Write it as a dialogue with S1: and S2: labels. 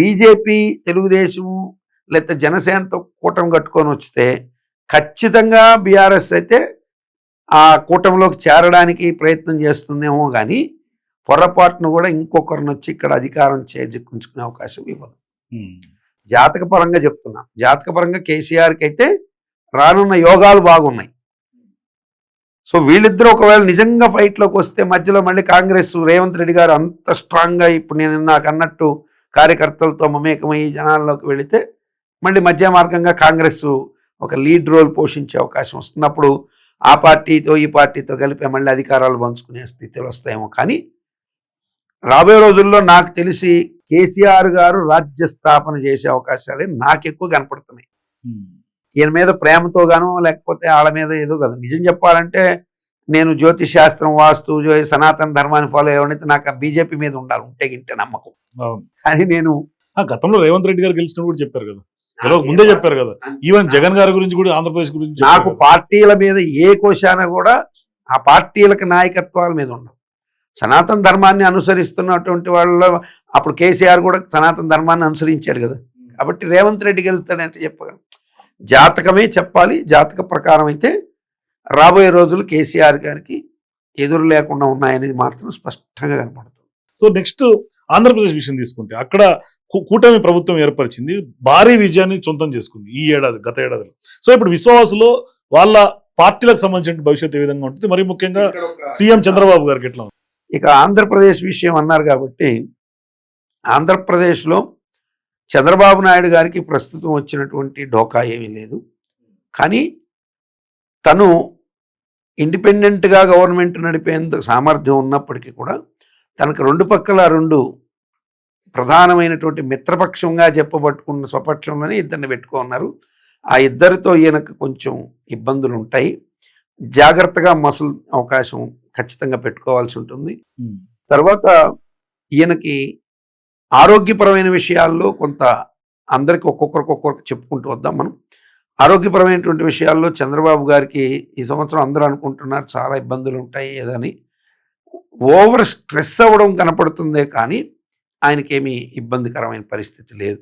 S1: BJP Telugu Desam లేకపోతే జనసేనతో కూటమి కట్టుకొని వస్తే ఖచ్చితంగా బీఆర్ఎస్ అయితే ఆ కూటమిలోకి చేరడానికి ప్రయత్నం చేస్తుందేమో కానీ పొరపాటును కూడా ఇంకొకరిని వచ్చి ఇక్కడ అధికారం చేజిక్కుంచుకునే అవకాశం ఇవ్వదు. జాతక పరంగా చెప్తున్నా. జాతక పరంగా కేసీఆర్కి అయితే రానున్న యోగాలు బాగున్నాయి. సో వీళ్ళిద్దరూ ఒకవేళ నిజంగా ఫైట్లోకి వస్తే మధ్యలో మళ్ళీ కాంగ్రెస్ రేవంత్ రెడ్డి గారు అంత స్ట్రాంగ్గా ఇప్పుడు నేను నాకు అన్నట్టు కార్యకర్తలతో మమేకమయ్యి జనాల్లోకి వెళితే మళ్ళీ మధ్య మార్గంగా కాంగ్రెస్ ఒక లీడ్ రోల్ పోషించే అవకాశం వస్తున్నప్పుడు ఆ పార్టీతో ఈ పార్టీతో కలిపి మళ్ళీ అధికారాలు పంచుకునే స్థితిలో వస్తాయేమో. కానీ రాబోయే రోజుల్లో నాకు తెలిసి కేసీఆర్ గారు రాజ్య స్థాపన చేసే అవకాశాలే నాకు ఎక్కువ కనపడుతున్నాయి. ఈయన మీద ప్రేమతో గానో లేకపోతే వాళ్ళ మీద ఏదో కదా. నిజం చెప్పాలంటే నేను జ్యోతిష్ శాస్త్రం వాస్తు సనాతన ధర్మాన్ని ఫాలో అయ్యేవాడితే నాకు బీజేపీ మీద ఉండాలి ఉంటే గింటే నమ్మకం. కానీ నేను
S2: ఆ గతంలో రేవంత్ రెడ్డి గారు గెలిచినప్పుడు కూడా చెప్పారు కదా. ముందే చెప్పారు కదా. ఈవెన్ జగన్ గారి గురించి కూడా ఆంధ్రప్రదేశ్ గురించి
S1: నాకు. పార్టీల మీద ఏ కోశాన కూడా ఆ పార్టీలకు నాయకత్వాల మీద ఉండవు. సనాతన ధర్మాన్ని అనుసరిస్తున్నటువంటి వాళ్ళ అప్పుడు కేసీఆర్ కూడా సనాతన ధర్మాన్ని అనుసరించాడు కదా. కాబట్టి రేవంత్ రెడ్డి గెలుస్తాడంటే చెప్పగలను. జాతకమే చెప్పాలి జాతక ప్రకారం అయితే రాబోయే రోజులు కేసీఆర్ గారికి ఎదురు లేకుండా ఉన్నాయనేది మాత్రం స్పష్టంగా కనపడుతుంది.
S2: సో నెక్స్ట్ ఆంధ్రప్రదేశ్ విషయం తీసుకుంటే అక్కడ కూటమి ప్రభుత్వం ఏర్పరిచింది భారీ విజయాన్ని సొంతం చేసుకుంది ఈ ఏడాది గత ఏడాదిలో. సో ఇప్పుడు విశ్వాసులో వాళ్ళ పార్టీలకు సంబంధించిన భవిష్యత్తు ఏ విధంగా ఉంటుంది? మరి ముఖ్యంగా సీఎం చంద్రబాబు గారికి ఎట్లా ఉంది?
S1: ఇక ఆంధ్రప్రదేశ్ విషయం అన్నారు కాబట్టి ఆంధ్రప్రదేశ్లో చంద్రబాబు నాయుడు గారికి ప్రస్తుతం వచ్చినటువంటి డోకా ఏమీ లేదు. కానీ తను ఇండిపెండెంట్గా గవర్నమెంట్ నడిపేందుకు సామర్థ్యం ఉన్నప్పటికీ కూడా తనకు రెండు పక్కల రెండు ప్రధానమైనటువంటి మిత్రపక్షంగా చెప్పబట్టుకున్న స్వపక్షంలోనే ఇద్దరిని పెట్టుకున్నారు ఆ ఇద్దరితో ఈయనకు కొంచెం ఇబ్బందులు ఉంటాయి. జాగ్రత్తగా మసులు అవకాశం ఖచ్చితంగా పెట్టుకోవాల్సి ఉంటుంది. తర్వాత ఈయనకి ఆరోగ్యపరమైన విషయాల్లో కొంత అందరికి ఒక్కొక్కరికి ఒక్కొక్కరికి చెప్పుకుంటూ వద్దాం మనం. ఆరోగ్యపరమైనటువంటి విషయాల్లో చంద్రబాబు గారికి ఈ సంవత్సరం అందరూ అనుకుంటున్నారు చాలా ఇబ్బందులు ఉంటాయి ఏదని. ఓవర్ స్ట్రెస్ అవ్వడం కనపడుతుందే కానీ ఆయనకేమీ ఇబ్బందికరమైన పరిస్థితి లేదు.